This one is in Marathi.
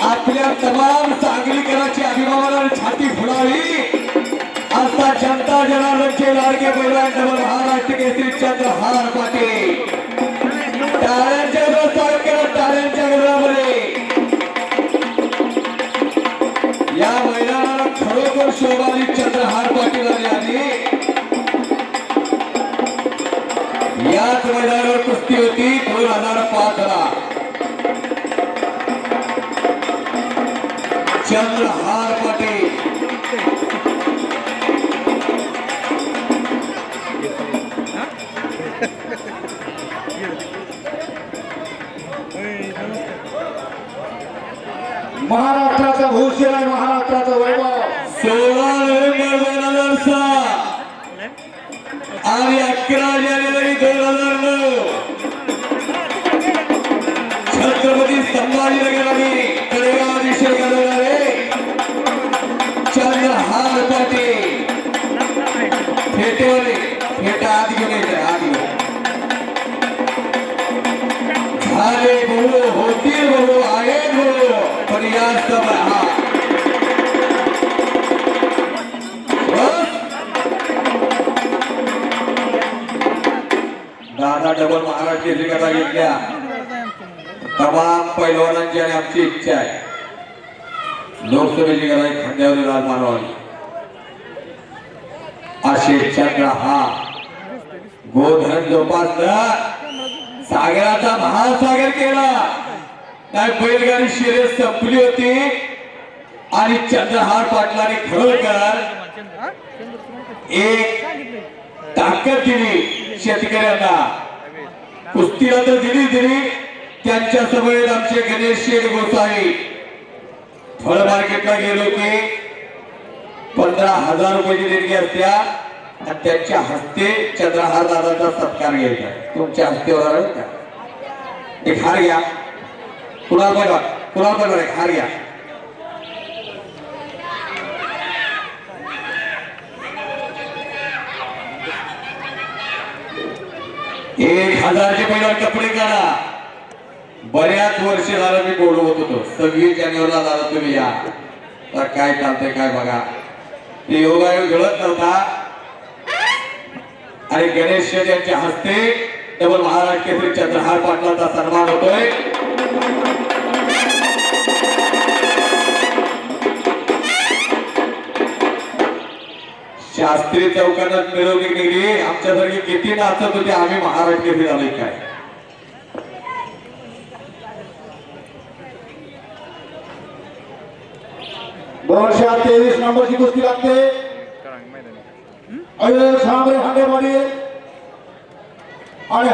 आपल्या तमाम सांगलीकरांची अभिमानाने छाती फुडावी आता जनता जनार्दनचे लाडके पैलवान डबल महाराष्ट्र केसरी चंद्रहार पाटील. टाळ्यांच्या गजरात टाळ्यांच्या गजरामध्ये या मैदानाला खरोखर शोभाली चंद्रहार पाटील आली आणि याच मैदानावर कुस्ती होती दोन हजार पाच ला चंद्रहार पाटील। महाराष्ट्राचा भूषण आहे महाराष्ट्राचा वैभव. सोळा नोव्हेंबर दोन हज़ार जानेवारी फेटेवाले फेटा आत घेऊन येते आत घेऊन झाले बहु होतील बहु बहु पण या हा. दादा डबल महाराष्ट्र केसरी घेतल्या. तमाम पैलवानांची आणि आमची इच्छा आहे. लोकसभेची गरज खांद्यावर लाल मानवावी असे चंद्र हा. गोधन जोपासलं. सागराचा महासागर केला. काय बैलगाडी शिरे संपली होती. आणि चंद्रहार पाटलाने खरोखर एक ताकद दिली शेतकऱ्यांना. कुस्तीला तर दिली दिली. त्यांच्यासमोर आमचे गणेश शेठ गोसावी. फळ मार्केटला गेलो की पंधरा हजार रुपयाची देणगी असत्या आणि त्यांच्या हस्ते चंद्रहार दादाचा सत्कार घ्यायचा. तुमच्या हस्ते होणार का? एक हार घ्या. कुणाल पण कुणाल पण एक हार घ्या. एक हजारचे पहिला कपडे काढा. बऱ्याच वर्ष झालं मी बोलवत होतो. सव्वीस जानेवारीला झाला तुम्ही या. तर काय चालतंय काय बघा. योगायोग घडत नव्हता. आणि गणेश शेठ यांच्या हस्ते डबल महाराज केसरी चंद्रहार पाटलाचा सन्मान होतोय. शास्त्री चौकात मिरवली गेली आमच्यासारखी किती नाचत होते आम्ही महाराज केसरी आलोय काय? दोनशे तेवीस नंबरची कुस्ती लागते. अयोध्या सांबरे हांडेवाडी आणि